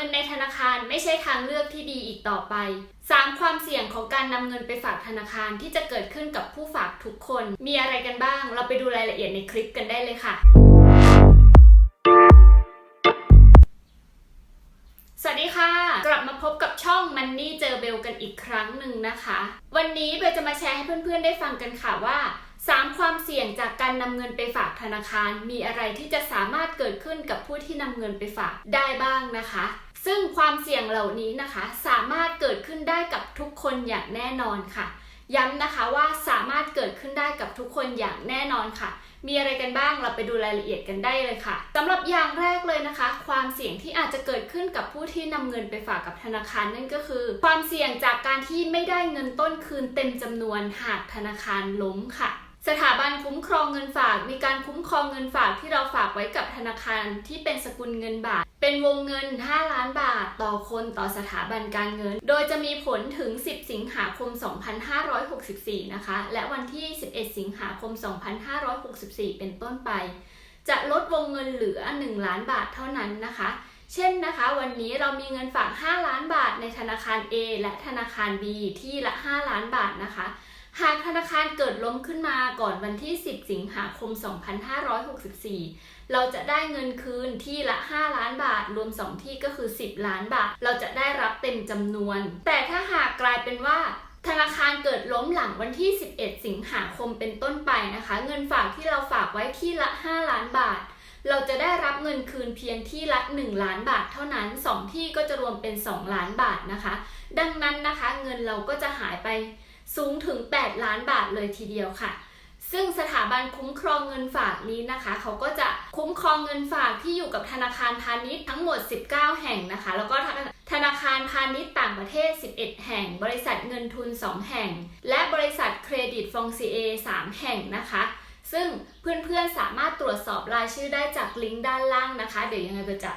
เงินในธนาคารไม่ใช่ทางเลือกที่ดีอีกต่อไป 3. ความเสี่ยงของการนำเงินไปฝากธนาคารที่จะเกิดขึ้นกับผู้ฝากทุกคน มีอะไรกันบ้าง เราไปดูรายละเอียดในคลิปกันได้เลยค่ะสวัสดีค่ะ กลับมาพบกับช่อง Money เจอเบลกันอีกครั้งหนึ่งนะคะ วันนี้เบลจะมาแชร์ให้เพื่อนๆได้ฟังกันค่ะว่า 3 ความเสี่ยงจากการนำเงินไปฝากธนาคาร มีอะไรที่จะสามารถเกิดขึ้นกับผู้ที่นำเงินไปฝากได้บ้างนะคะ ซึ่งความเสี่ยงเหล่านี้นะคะ สามารถเกิดขึ้นได้กับทุกคนอย่างแน่นอนค่ะ ย้ำนะคะว่าสามารถเกิดขึ้นได้กับทุกคนอย่างแน่นอนค่ะ มีอะไรกันบ้างเราไปดูรายละเอียดกันได้เลยค่ะสำหรับอย่างแรกเลยนะคะ ความเสี่ยงที่อาจจะเกิดขึ้นกับผู้ที่นำเงินไปฝากกับธนาคารนั่นก็คือ ความเสี่ยงจากการที่ไม่ได้เงินต้นคืนเต็มจำนวนหากธนาคารล้มค่ะ สถาบันคุ้มครองเงินฝาก มีการคุ้มครองเงินฝากที่เราฝากไว้กับธนาคารที่เป็นสกุลเงินบาท เป็นวงเงิน 5 ล้านบาท ต่อคนต่อสถาบันการเงิน โดยจะมีผลถึง 10 สิงหาคม 2564 นะคะ และวันที่ 11 สิงหาคม 2564 เป็นต้นไป จะลดวงเงินเหลือ 1 ล้านบาทเท่านั้นนะคะ เช่นนะคะ วันนี้เรามีเงินฝาก 5 ล้านบาทในธนาคาร A และธนาคาร B ที่ละ 5 ล้านบาทนะคะ หากธนาคารเกิดล้มขึ้นมาก่อนวันที่ 10 สิงหาคม 2564 เราจะได้เงินคืนที่ละ 5 ล้านบาท รวม 2 ที่ก็คือ 10 ล้านบาท เราจะได้รับเต็มจำนวน แต่ถ้าหากกลายเป็นว่าธนาคารเกิดล้มหลังวันที่ 11 สิงหาคมเป็นต้นไปนะคะ เงินฝากที่เราฝากไว้ที่ละ 5 ล้านบาท เราจะได้รับเงินคืนเพียงที่ละ 1 ล้านบาทเท่านั้น 2 ที่ก็จะรวมเป็น 2 ล้านบาทนะคะ ดังนั้นนะคะ เงินเราก็จะหายไป สูงถึง 8 ล้านบาทเลยทีเดียวค่ะ ซึ่งสถาบันคุ้มครองเงินฝากนี้นะคะ เขาก็จะคุ้มครองเงินฝากที่อยู่กับธนาคารพาณิชย์ทั้งหมด 19 แห่งนะคะ แล้วก็ธนาคารพาณิชย์ต่างประเทศ 11 แห่ง บริษัทเงินทุน 2 แห่ง และบริษัทเครดิตฟองซีเอ3แห่งนะคะซึ่งเพื่อนๆสามารถตรวจสอบรายชื่อได้จากลิงก์ด้านล่างนะคะ เดี๋ยวยังไงเบลจะ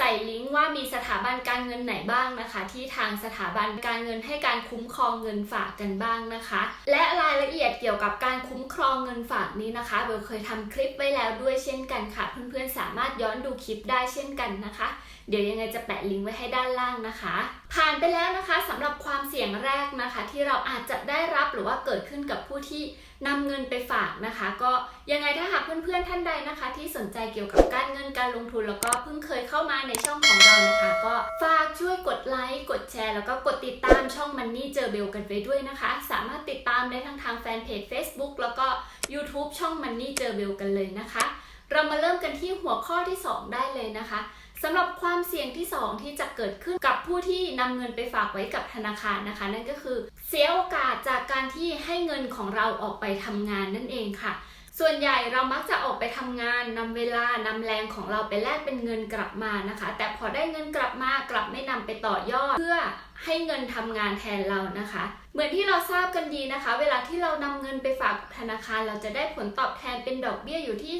ใส่ลิงก์ว่ามีสถาบันการเงินไหนบ้างนะคะ ที่ทางสถาบันการเงินให้การคุ้มครองเงินฝากกันบ้างนะคะ และรายละเอียดเกี่ยวกับการคุ้มครองเงินฝากนี้นะคะเบลเคยทำคลิปไว้แล้วด้วยเช่นกันค่ะ เพื่อนๆสามารถย้อนดูคลิปได้เช่นกันนะคะ เดี๋ยวยังไงจะแปะลิงก์ไว้ให้ด้านล่างนะคะ ผ่านไปแล้วนะคะสำหรับความเสี่ยงแรกนะคะ ที่เราอาจจะได้รับหรือว่าเกิดขึ้นกับผู้ที่ นำเงินไปฝากนะคะ ก็ยังไงถ้าหากเพื่อนๆท่านใดนะคะ ที่สนใจเกี่ยวกับการเงินการลงทุน แล้วก็เพิ่งเคยเข้ามาในช่องของเรานะคะ ก็ฝากช่วยกดไลค์กดแชร์ แล้วก็กดติดตามช่อง Money เจอเบลกันไปด้วยนะคะ สามารถติดตามได้ทั้งทางแฟนเพจ Facebook แล้วก็ YouTube ช่อง Money เจอเบลกันเลยนะคะ เรามาเริ่มกันที่หัวข้อที่ 2 ได้เลยนะคะ สำหรับความเสี่ยงที่ 2 ที่จะเกิดขึ้นกับผู้ที่นำเงินไปฝากไว้กับธนาคารนะคะ นั่นก็คือ เสียโอกาสจากการที่ให้เงินของเราออกไปทำงานนั่นเองค่ะ ส่วนใหญ่เรามักจะออกไปทำงานนำเวลานำแรงของเราไปแลกเป็นเงินกลับมานะคะ แต่พอได้เงินกลับมากลับไม่นำไปต่อยอดเพื่อ ให้เงินทำงานแทนเรานะคะ เหมือนที่เราทราบกันดีนะคะ เวลาที่เรานำเงินไปฝากธนาคาร เราจะได้ผลตอบแทนเป็นดอกเบี้ยอยู่ที่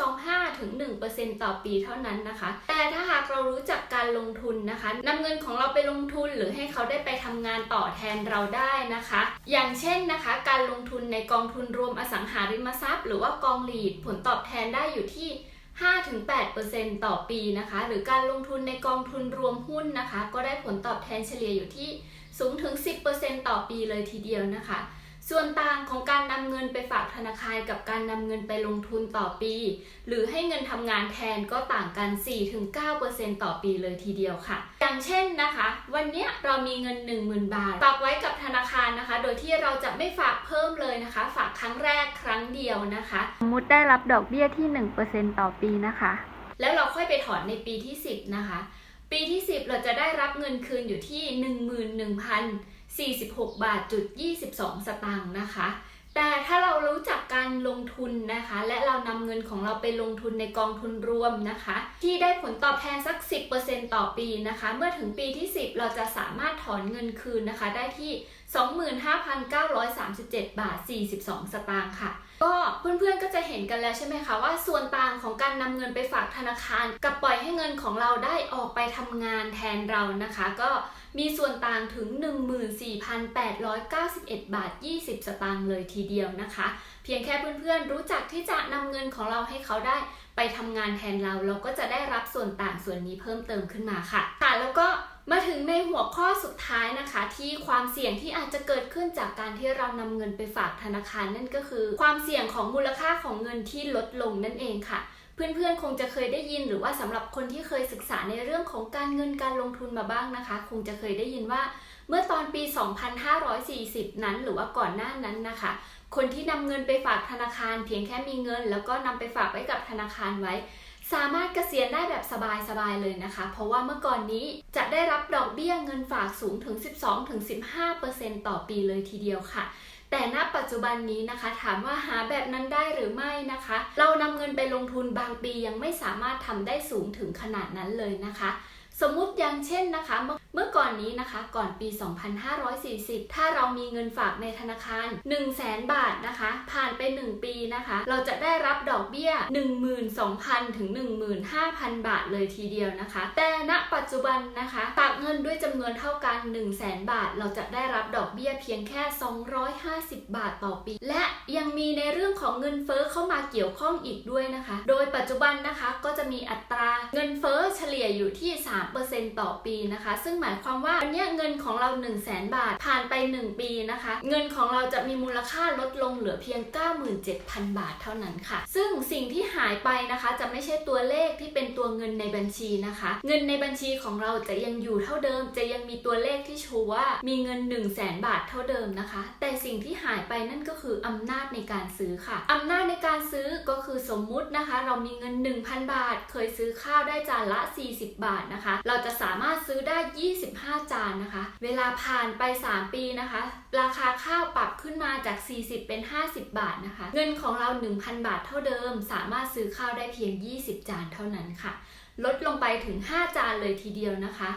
0.25 ถึง 1%ต่อปีเท่านั้นนะคะ แต่ถ้าหากเรารู้จักการลงทุนนะคะนำเงินของเราไปลงทุนหรือให้เขาได้ไปทำงานต่อแทนเราได้นะคะ อย่างเช่นนะคะ การลงทุนในกองทุนรวมอสังหาริมทรัพย์ หรือว่ากองหลีดผลตอบแทนได้อยู่ที่ 5-8%ต่อปีนะคะ หรือการลงทุนในกองทุนรวมหุ้นนะคะ ก็ได้ผลตอบแทนเฉลี่ยอยู่ที่สูงถึง 10%ต่อปีเลยทีเดียวนะคะ ส่วนต่างของการนำเงินไปฝากธนาคารกับการนำเงินไปลงทุนต่อปี หรือให้เงินทำงานแทนก็ต่างกัน 4-9%ต่อปีเลยทีเดียวค่ะ อย่างเช่นนะคะ วันนี้เรามีเงิน 10,000 บาท ฝากไว้กับธนาคารนะคะ โดยที่เราจะไม่ฝากเพิ่มเลยนะคะ ฝากครั้งแรกครั้งเดียวนะคะ สมมุติได้รับดอกเบี้ยที่ 1%ต่อปีนะคะ แล้วเราค่อยไปถอนในปีที่ 10 นะคะ ปีที่ 10 เราจะได้รับเงินคืนอยู่ที่ 46 บาทจุด22 สตางค์นะคะ แต่ถ้าเรารู้จักการลงทุนนะคะ และเรานำเงินของเราไปลงทุนในกองทุนรวมนะคะ ที่ได้ผลตอบแทนสัก 10%ต่อปีนะคะ เมื่อถึงปีที่ 10 เราจะสามารถถอนเงินคืนนะคะ ได้ที่ 25,937 บาท 42 สตางค์ค่ะ ก็เพื่อนๆก็จะเห็นกันแล้วใช่ไหมคะว่าส่วนต่างของการนำเงินไปฝากธนาคาร กับปล่อยให้เงินของเราได้ออกไปทำงานแทนเรานะคะ ก็ มีส่วนต่างถึง 14,891 บาท 20 สตางค์เลยทีเดียวนะคะ เพียงแค่เพื่อนๆรู้จักที่จะนำเงินของเราให้เขาได้ไปทำงานแทนเราเราก็จะได้รับส่วนต่างส่วนนี้เพิ่มเติมขึ้นมาค่ะ ค่ะ แล้วก็มาถึงในหัวข้อสุดท้ายนะคะ ที่ความเสี่ยงที่อาจจะเกิดขึ้นจากการที่เรานำเงินไปฝากธนาคารนั่นก็คือ ความเสี่ยงของมูลค่าของเงินที่ลดลงนั่นเองค่ะ เพื่อนๆ คงจะเคยได้ยินหรือว่าสำหรับคนที่เคยศึกษาในเรื่องของการเงินการลงทุนมาบ้างนะคะ คงจะเคยได้ยินว่าเมื่อตอนปี 2540 นั้นหรือว่าก่อนหน้านั้นนะคะ คนที่นำเงินไปฝากธนาคาร เพียงแค่มีเงิน แล้วก็นำไปฝากไว้กับธนาคารไว้ สามารถเกษียณได้แบบสบายๆเลยนะคะ เพราะว่าเมื่อก่อนนี้จะได้รับดอกเบี้ยเงินฝากสูงถึง 12-15%ต่อปีเลยทีเดียวค่ะ แต่ณปัจจุบันนี้นะคะ ถามว่าหาแบบนั้นได้หรือไม่นะคะ เรานำเงินไปลงทุนบางปียังไม่สามารถทำได้สูงถึงขนาดนั้นเลยนะคะ สมมุติอย่างเช่นนะคะ เมื่อก่อนนี้นะคะก่อนปี 2540 ถ้าเรามีเงินฝากในธนาคาร 1 0 0 0 0แสนบาทนะคะ ผ่านไป 1 ปีนะคะ เราจะได้รับดอกเบี้ย 12,000 ถึง 15,000 บาทเลยทีเดียวนะคะ แต่ณปัจจุบันนะคะฝากเงินด้วยจำนวนเท่ากัน 1 0 0 0 0แสนบาท เราจะได้รับดอกเบี้ยเพียงแค่ 250 บาทต่อปี และยังมีในเรื่องของเงินเฟ้อเข้ามาเกี่ยวข้องอีกด้วยนะคะ โดยปัจจุบันนะคะก็จะมีอัตราเงินเฟ้อเฉลี่ยอยู่ที่ 3%ต่อปีนะคะ ซึ่งหมายความว่าวันเนี้ยเงินของเรา 1 0 0 0 0แสนบาท ผ่านไป 1 ปีนะคะ เงินของเราจะมีมูลค่าลดลงเหลือเพียง 97,000 บาทเท่านั้นค่ะ ซึ่งสิ่งที่หายไปนะคะจะไม่ใช่ตัวเลขที่เป็นตัวเงินในบัญชีนะคะ เงินในบัญชีของเราจะยังอยู่เท่าเดิม จะยังมีตัวเลขที่ชูว่ามีเงิน 1 0 0 0 0แสนบาทเท่าเดิมนะคะ แต่สิ่งที่หายไปนั่นก็คืออำนาจในการซื้อค่ะอำนาจในการซื้อก็คือสมมุตินะคะ เรามีเงิน 1,000 บาท เคยซื้อข้าวได้จานละ 40 บาทนะคะ เราจะสามารถซื้อได้25 จานนะคะ เวลาผ่านไป 3 ปีนะคะ ราคาข้าวปรับขึ้นมาจาก 40 เป็น 50 บาทนะคะ เงินของเรา 1,000 บาทเท่าเดิม สามารถซื้อข้าวได้เพียง 20 จานเท่านั้นค่ะ ลดลงไปถึง 5 จานเลยทีเดียวนะคะ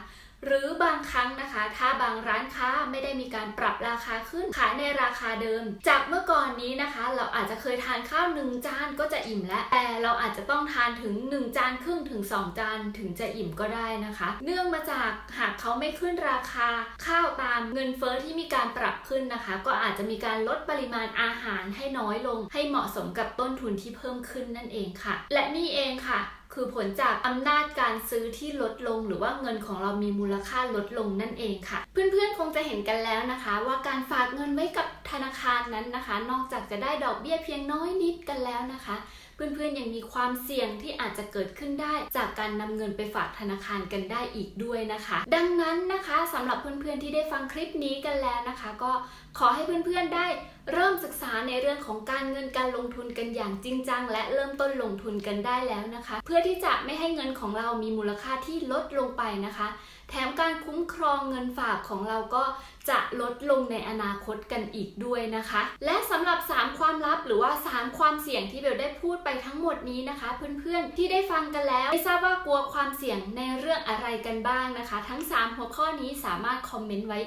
หรือบางครั้งนะคะ ถ้าบางร้านค้าไม่ได้มีการปรับราคาขึ้นขายในราคาเดิม จากเมื่อก่อนนี้นะคะ เราอาจจะเคยทานข้าวหนึ่งจานก็จะอิ่มแล้ว แต่เราอาจจะต้องทานถึง 1 จานครึ่งถึง 2 จานถึงจะอิ่มก็ได้นะคะ เนื่องมาจากหากเขาไม่ขึ้นราคา ข้าวตามเงินเฟ้อที่มีการปรับขึ้นนะคะ ก็อาจจะมีการลดปริมาณอาหารให้น้อยลง ให้เหมาะสมกับต้นทุนที่เพิ่มขึ้นนั่นเองค่ะ และนี่เองค่ะ คือผลจากอำนาจการซื้อที่ลดลง หรือว่าเงินของเรามีมูลค่าลดลงนั่นเองค่ะ เพื่อนๆคงจะเห็นกันแล้วนะคะ ว่าการฝากเงินไว้กับธนาคารนั้นนะคะ นอกจากจะได้ดอกเบี้ยเพียงน้อยนิดกันแล้วนะคะเพื่อนๆยังมีความเสี่ยงที่อาจจะเกิดขึ้นได้ จากการนำเงินไปฝากธนาคารกันได้อีกด้วยนะคะ ดังนั้นนะคะสำหรับเพื่อนๆที่ได้ฟังคลิปนี้กันแล้วนะคะ ก็ขอให้เพื่อนๆได้เริ่มศึกษาในเรื่องของการเงินการลงทุนกันอย่างจริงจัง และเริ่มต้นลงทุนกันได้แล้วนะคะ เพื่อที่จะไม่ให้เงินของเรามีมูลค่าที่ลดลงไปนะคะ แถมการคุ้มครองเงินฝากของเราก็จะลดลงในอนาคตกันอีกด้วยนะคะ และสำหรับ 3 ความลับหรือว่า 3 ความเสี่ยงที่เบลได้พูดไปทั้งหมดนี้นะคะ เพื่อนๆที่ได้ฟังกันแล้วไม่ทราบว่ากลัวความเสี่ยงในเรื่องอะไรกันบ้างนะคะ ทั้ง 3 หัวข้อนี้สามารถคอมเมนต์ไว้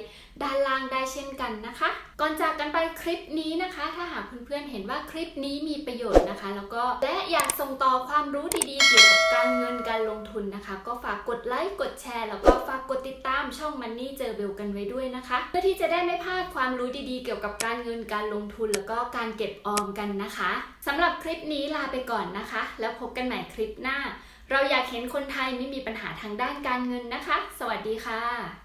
ด้านล่างได้เช่นกันนะคะ ก่อนจากกันไปคลิปปนี้นะคะ ถ้าหากเพื่อนๆเห็นว่าคลิปนี้มีประโยชน์นะคะ แล้วก็และอยากส่งต่อความรู้ดีๆ เกี่ยวกับการเงินการลงทุนนะคะ ก็ฝากกดไลค์กดแชร์ แล้วก็ฝากกดติดตามช่องมันนี่เจอเบลกันไว้ด้วยนะคะ เพื่อที่จะได้ไม่พลาดความรู้ดีๆ เกี่ยวกับการเงินการลงทุน แล้วก็การเก็บออมกันนะคะสำหรับคลิปนี้ลาไปก่อนนะคะ แล้วพบกันใหม่คลิปหน้า เราอยากเห็นคนไทยไม่มีปัญหาทางด้านการเงินนะคะ สวัสดีค่ะ